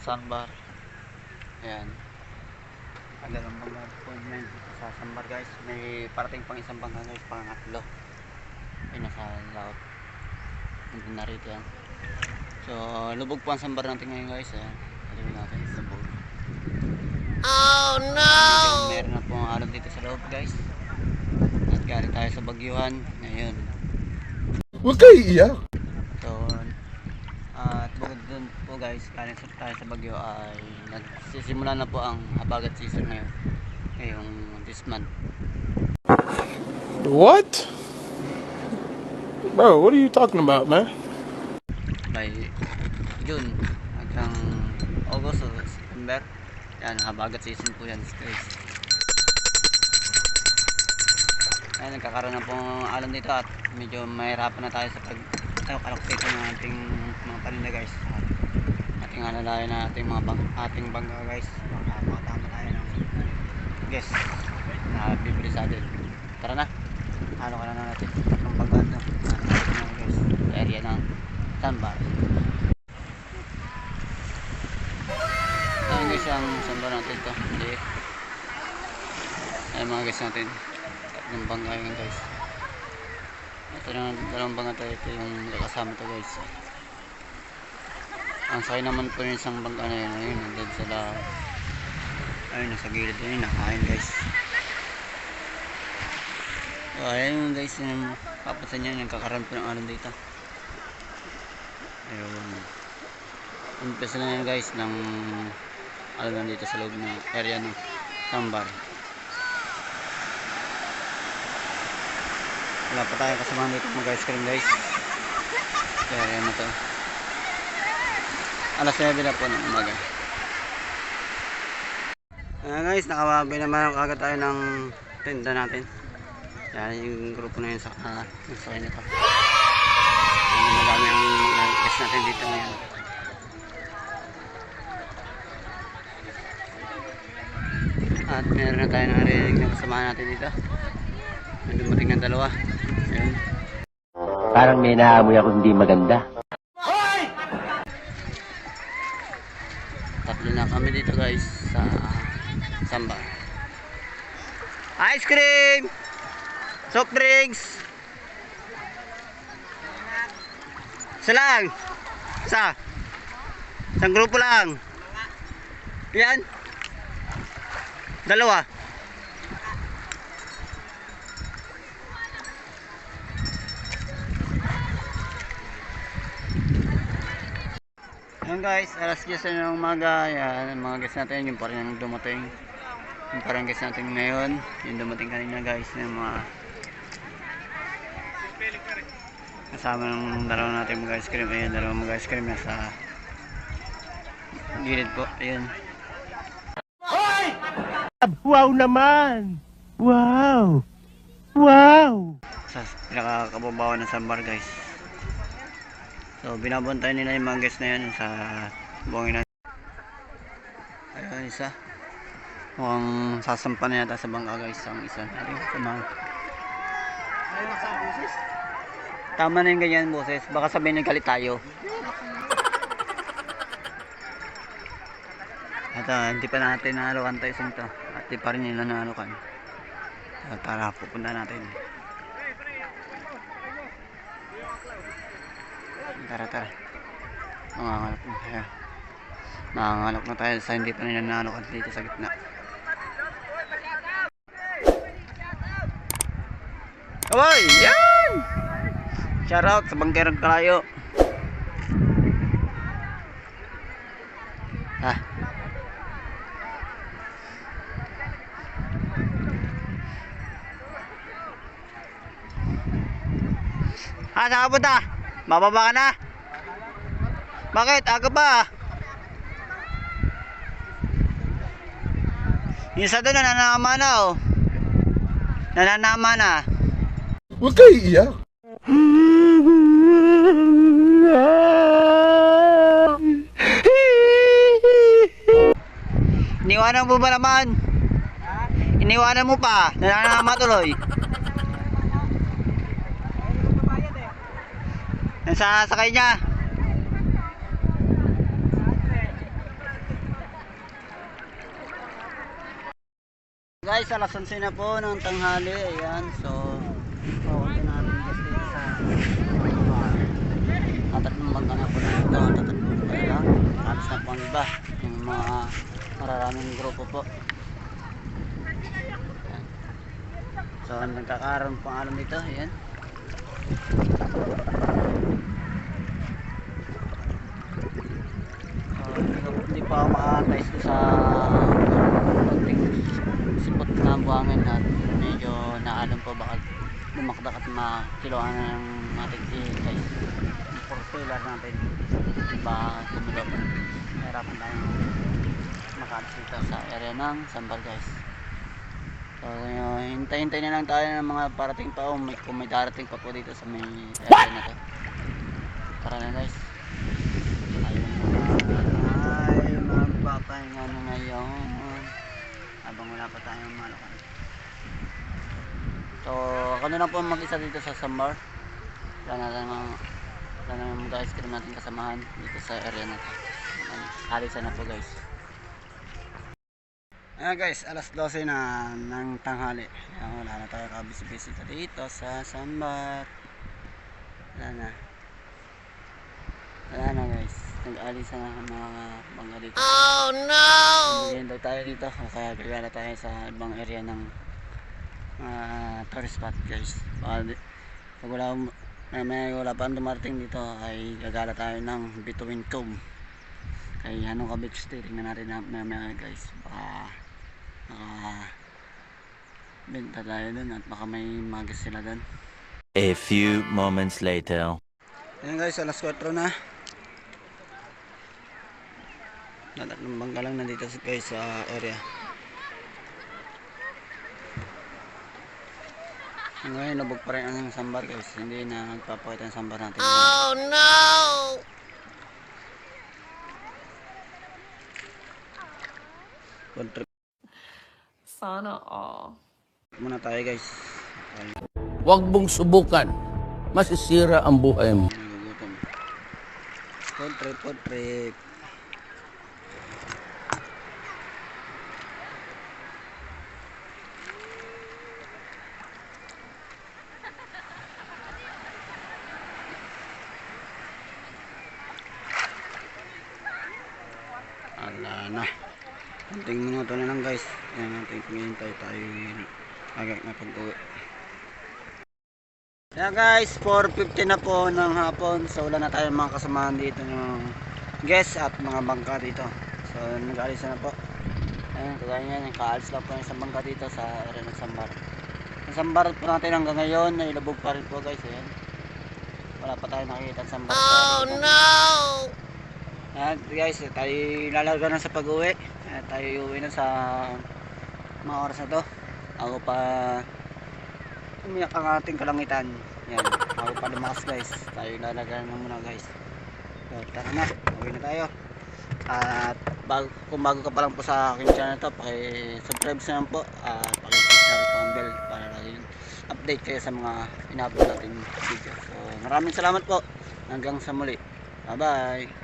sandbar. Ayan. Ang dalawang bangka po yun sa sandbar guys. May parating pang isang bangka guys, pangatlo. Ayun, nasa laot. Nandun na rito yan. So, lubog po ang sambar natin ngayon guys. Ayan. Alam natin sa boat. Oh no! Meron na po ang alon dito sa loob guys. At galing tayo sa bagyuhan. Ngayon. Huwag kayo iiyak. So, at bukod dun po guys, galing sa tayo sa bagyo ay nagsisimula na po ang habagat season ngayon. Ngayong this month. What? Bro, what are you talking about, man? By June hanggang August o September. Yan, habagat season po yan guys. Ayun, nagkakaroon na po ng alon dito at medyo mahirapan na tayo sa pag allocation ng ating mga paninda guys. Ating alalayan na ating mga bang, ating bangga guys. Baka makatama tayo ng guest na bibili sa atin. Tara na. Ano ka na na natin? Tatlong bangga na. Ano na guys? Area ng Sandbar. Ayun guys ang sandbar natin to. Maliit. Ayun mga guys natin. Tatlong bangga yun guys. Ito na dalawang bangga to. Ito yung kasama to guys. Ang sakay naman po yung isang bangga na yun. Ayun, nandun sa la... Ayun, nasa gilid yun. Nakain guys. So, ayun guys. Yung papasan niya. Nagkakaroon po ng alon dito. Ayun. Umpisa na yan guys ng alon na dito sa loob ng area ng Sambar. Wala pa tayo kasama dito mag ice cream guys. Sa area na to. Alas 9 na po ng umaga. Ayan guys, nakababi naman kagad tayo ng tenda natin. Yan yung grupo na yun sa uh, yung sakay nito. Yan, madami ang mga guest natin dito ngayon. At meron na tayo narinig na kasama natin dito. May dumating ng dalawa. Ayun. Parang may naamoy ako hindi maganda. Tatlo na kami dito guys sa Samba. Ice cream! Soft drinks! Isa lang! Isa! Isang grupo lang! Yan! Dalawa! Ayan guys, alas 10 na ng umaga. Yan, mga guys natin, yung pa rin ang dumating. Yung parang guys natin ngayon, yung dumating kanina guys, yung mga kasama ng dalawa natin mga ice cream. Ayan, dalawa mga ice cream nasa gilid po. Ayan. Wow naman! Wow! Wow! Sa pinakakababawan ng sambar guys. So, binabantay nila yung mga guys na yan sa buhangin natin. Ayun, isa. Mukhang sasampa na yata sa bangka guys ang isa. Ayun, sa mga... Tama na yung ganyan boses. Baka sabihin ng galit tayo. At ah, hindi pa natin nahalukan tayo sinto. At di pa rin nila nahalukan. So, tara, pupunta natin. Tara, tara. Mangangalap na tayo. Mangangalap na tayo sa hindi pa nila nahalukan dito sa gitna. Hoy! Yan! Shout out sa bangkerang kalayo. Ah. Ah, saan ka punta? Bababa ka na? Bakit? Aga pa. Yung isa doon nananama na oh. Nananama na. Huwag kayo iiyak. Iniwanan mo ba naman? Iniwanan mo pa. Nananama tuloy. Yan sa sakay niya. Guys, alas 11 na po ng tanghali. Ayan, so oh, ito na dito sa tatlong bangka na po na ito. Tatlong bangka na. Alas na po ang iba. Yung mga mararaming grupo po. So, nagkakaroon pang alam dito. Ayan. Medyo naalong po baka lumakdak at makiloan na yung ating i-guys yung four wheeler natin. Ba tumulog nahirapan tayong makaalis dito sa area ng Sambal guys. So hintay-hintay na lang tayo ng mga parating pa o kung may darating pa po dito sa may area na to. Tara na guys. Ayun ay magpapahinga na ngayon. Habang wala pa tayong malakan so ako na lang po mag-isa dito sa Sambar wala na lang ang wala na lang guys cream natin kasamahan dito sa area na to alisan na po guys Ayan guys, alas 12 na ng tanghali. Ayan, wala na tayo kabisi-bisita dito sa Sambat. Wala na. Wala na guys. Nag-alisan na ang mga bangga dito. Oh no! Mag tayo dito o kaya gagala tayo sa ibang area ng uh, tourist spot guys. Di- pag wala, may, may wala pa dumarating dito ay gagala tayo ng Bituin Cove. Kay anong ka beach day, tingnan natin na may may guys. Baka naka benta tayo dun at baka may magas sila dun. A few moments later. Ayan guys, alas 4 na. Natatlong bangka lang nandito guys sa area. Ngayon, nabog pa rin ang sambar guys. Hindi na nagpapakita ang sambar natin. Oh no! Sana all. muna tayo guys. Huwag mong subukan. Masisira ang buhay mo. trip, road trip. Ala na. Kunting minuto na lang guys. Ayan natin kumihintay tayo agad na pag-uwi. Kaya guys, 4.50 na po ng hapon. So wala na tayong mga kasamahan dito ng guest at mga bangka dito. So nag-aalis na po. Ayan, kagaya niyan, kaalis lang po yung isang bangka dito sa area ng Sambar. Ang Sambar po natin hanggang ngayon, ay labog pa rin po guys. Ayan. Wala pa tayo nakikita sa Sambar. Oh no! Ayan guys, tayo lalaga na sa pag-uwi. Tayo uwi na sa mga oras na to. Ako pa umiyak ang ating kalangitan. Yan, ako pa lumakas guys. Tayo lalagyan na muna guys. So, tara na, uwi na tayo. At bago, kung bago ka pa lang po sa aking channel to, paki-subscribe na po. At paki-click na rin ang bell para lagi update kayo sa mga in-upload natin video. So, maraming salamat po. Hanggang sa muli. Bye-bye.